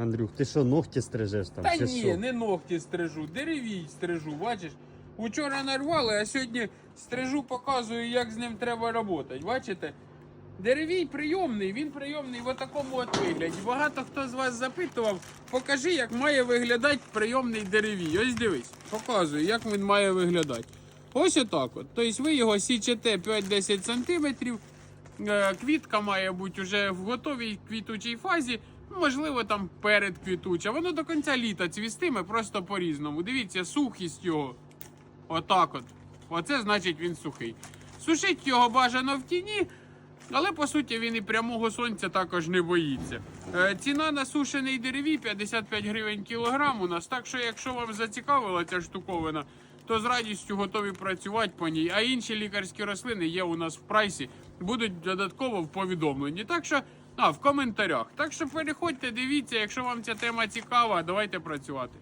Андрюх, ти що, ногті стрижеш там? Та чи ні, що? не ногті стрижу, деревій стрижу, бачиш? Учора нарвали, а сьогодні стрижу, показую, як з ним треба працювати. Бачите? Деревій прийомний, він прийомний в такому от вигляді. Багато хто з вас запитував, покажи, як має виглядати прийомний деревій. Ось дивись, показую, як він має виглядати. Ось отак от. Тобто ви його січете 5-10 см. Е, Квітка має бути вже в готовій квітучій фазі. Можливо, там перед квітуча. Воно до кінця літа цвістиме просто по-різному. Дивіться, сухість його. Отак от. Оце значить він сухий. Сушить його бажано в тіні, але по суті він і прямого сонця також не боїться. Е, ціна на сушений деревій 55 гривень кілограм у нас. Так що, якщо вам зацікавила ця штуковина, то з радістю готові працювати по ній. А інші лікарські рослини є у нас в прайсі, будуть додатково в повідомленні. Так що, а, в коментарях. Так що переходьте, дивіться, якщо вам ця тема цікава, давайте працювати.